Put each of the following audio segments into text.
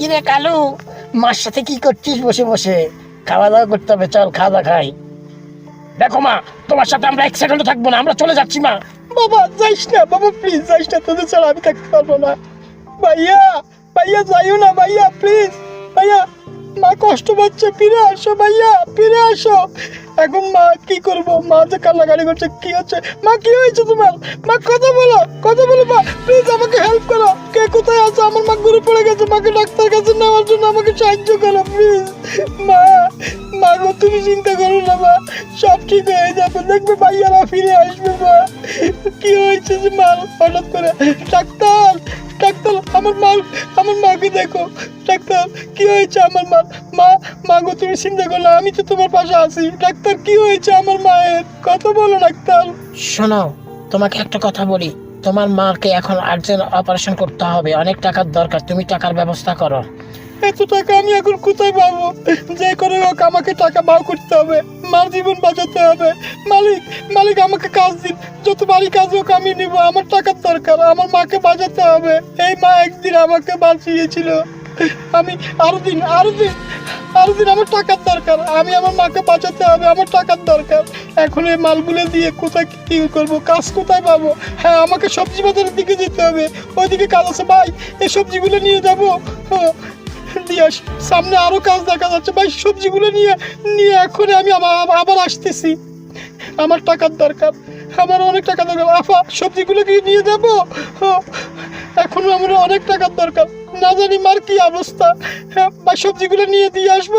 কিরে কালু? মার সাথে কি করছিস বসে বসে? খাওয়া দাওয়া করতে হবে, চল খাওয়া দাওয়া খাই। দেখো মা, তোমার সাথে আমরা এক সেকেন্ডও থাকব না, আমরা চলে যাচ্ছি মা। বাবা, যাইস না, বাবা প্লিজ যাইস না, তোদের ছাড়া আমি থাকতে পারব না। ভাইয়া ভাইয়া, যাইও না, ভাইয়া প্লিজ ভাইয়া, মা কষ্ট পাচ্ছে, ফিরে আসো ভাইয়া, ফিরে আসো। এখন মা কি করব? মা যে কান্নাকাটি করছে, কি হচ্ছে? মা, কি হয়েছে তোমার? মা, কথা বলো কথা বলো মা প্লিজ আমাকে হেল্প করো। আমার মা ঘুরে পড়ে গেছে, মাকে ডাক্তার কাছে নেওয়ার জন্য আমাকে সাহায্য করো প্লিজ মা মা গো, তুমি চিন্তা করো না, মা, সব ঠিক হয়ে যাবে। দেখবে ভাইয়ারা ফিরে আসবে, মা। কি হয়েছে যে মা, হঠাৎ করে, ডাক্তার ডাক্তার, আমার মা, আমার মাকে দেখো। ডাক্তার, কি হয়েছে আমার মা? মা মা গো, তুমি চিন্তা করো না, আমি তো তোমার পাশে আছি। ডাক্তার, কি হয়েছে আমার মায়ের? কথা বলো, ডাক্তার। শোনো, তোমাকে একটা কথা বলি। তোমার মাকে এখন আর্জেন্ট অপারেশন করতে হবে। অনেক টাকার দরকার, তুমি টাকার ব্যবস্থা করো। এত টাকা আমি এখন কোথায় পাবো? যে করে হোক, আমাকে টাকা বাউ করতে হবে। মার জীবন বাঁচাতে হবে। মালিক মালিক আমাকে কাজ দিন। যত বাড়ি কাজ হোক, আমি নিব। আমার টাকার দরকার। আমার মাকে বাঁচাতে হবে। এই মা একদিন আমাকে বাঁচিয়েছিল। আমি আরও দিন আরও দিন আরও দিন আমার টাকার দরকার। আমি আমার মাকে বাঁচাতে হবে আমার টাকার দরকার। এখন এই মালগুলো দিয়ে কোথায় কি করব কাজ কোথায় পাবো? হ্যাঁ আমাকে সবজি বাজারের দিকে যেতে হবে। ওইদিকে কাজ আছে ভাই এই সবজিগুলো নিয়ে যাব। হ্যাঁ, নিয়ে সামনে আরও কাজ দেখা যাচ্ছে ভাই সবজিগুলো নিয়ে নিয়ে এখন আমি আবার আসতেছি। আমার টাকার দরকার আমার অনেক টাকা দরকার। আফা সবজিগুলো কি নিয়ে যাব? এখন আমার অনেক টাকার দরকার। না জানি মার কি অবস্থা। হ্যাঁ, বা সবজিগুলো নিয়ে দিয়ে আসব।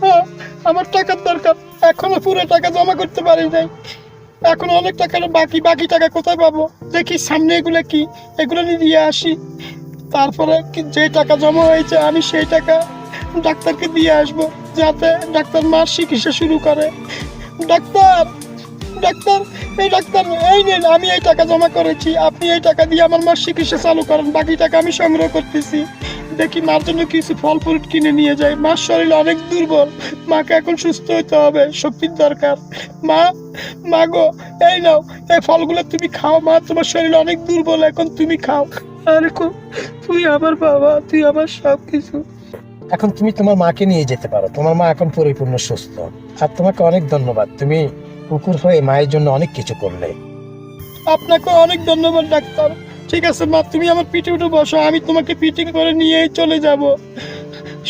হ্যাঁ, আমার টাকার দরকার। এখনও পুরো টাকা জমা করতে পারি নাই। এখন অনেক টাকা বাকি বাকি টাকা কোথায় পাবো? দেখি সামনে এগুলো কি? এগুলো নিয়ে দিয়ে আসি। তারপরে যে টাকা জমা হয়েছে আমি সেই টাকা ডাক্তারকে দিয়ে আসব যাতে ডাক্তার মার চিকিৎসা শুরু করে। ডাক্তার! ডাক্তার, এই ডাক্তার, এই নিন, আমি এই টাকা জমা করেছি, আপনি এই টাকা দিয়ে আমার মার চিকিৎসা চালু করেন, বাকি টাকা আমি সংগ্রহ করতেছি। দেখি মার জন্য কিছু ফল ফ্রুট কিনে নিয়ে যাই। মার শরীর অনেক দুর্বল, মাকে এখন সুস্থ হতে হবে, শক্তির দরকার। মা মা গো, এই নাও, এই ফলগুলো তুমি খাও, মা, তোমার শরীর অনেক দুর্বল, এখন তুমি খাও। আরে তুই আমার বাবা, তুই আমার সব কিছু এখন তুমি তোমার মাকে নিয়ে যেতে পারো, তোমার মা এখন পরিপূর্ণ সুস্থ। আর তোমাকে অনেক ধন্যবাদ, তুমি কুকুর হয়ে মায়ের জন্য অনেক কিছু করলে। আপনাকে অনেক ধন্যবাদ ডাক্তার। ঠিক আছে মা তুমি আমার পিঠে উঠে বসো আমি তোমাকে পিটিং করে নিয়েই চলে যাব।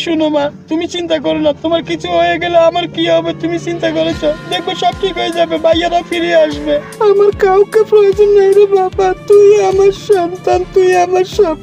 শুনো মা তুমি চিন্তা করো না তোমার কিছু হয়ে গেলে আমার কি হবে তুমি চিন্তা করেছ। দেখবে সব ঠিক হয়ে যাবে ভাইয়ারা ফিরে আসবে। আমার কাউকে প্রয়োজন নেই রে বাবা তুই আমার সন্তান তুই আমার সব